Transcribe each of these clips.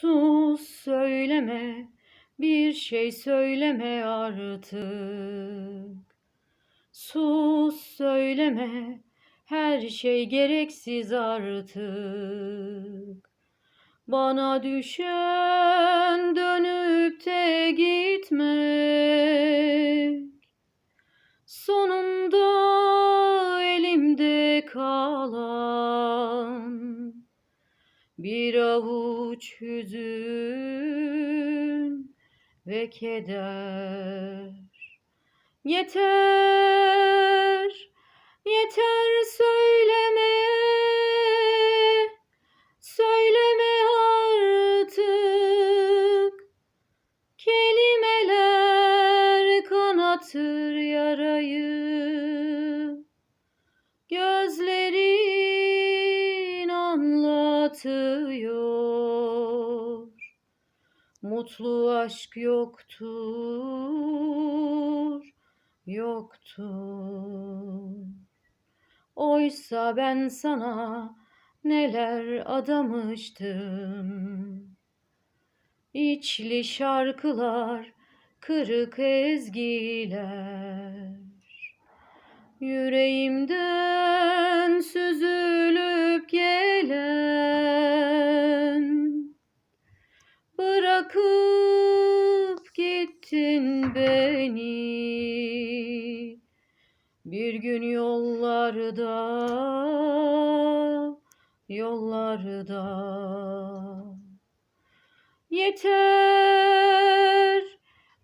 Sus söyleme, bir şey söyleme artık. Sus söyleme, her şey gereksiz artık. Bana düşen dönüp de gitmek. Sonunda bir avuç hüzün ve keder. Yeter, yeter söyleme, söyleme artık. Kelimeler kanatır yarayı. Mutlu aşk yoktur, yoktur. Oysa ben sana neler adamıştım. İçli şarkılar, kırık ezgiler. Yüreğimden Gittin beni. Bir gün yollarda Yollarda. Yeter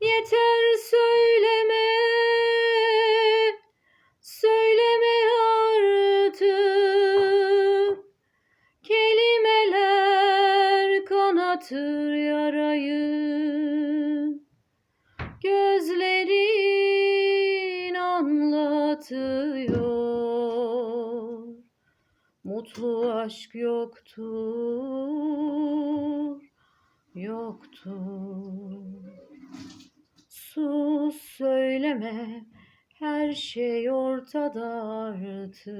Yeter söyleme. Söyleme artık. Kelimeler kanatır yarayı Gözlerin anlatıyor Mutlu aşk yoktur Yoktur Sus söyleme her şey ortada artık.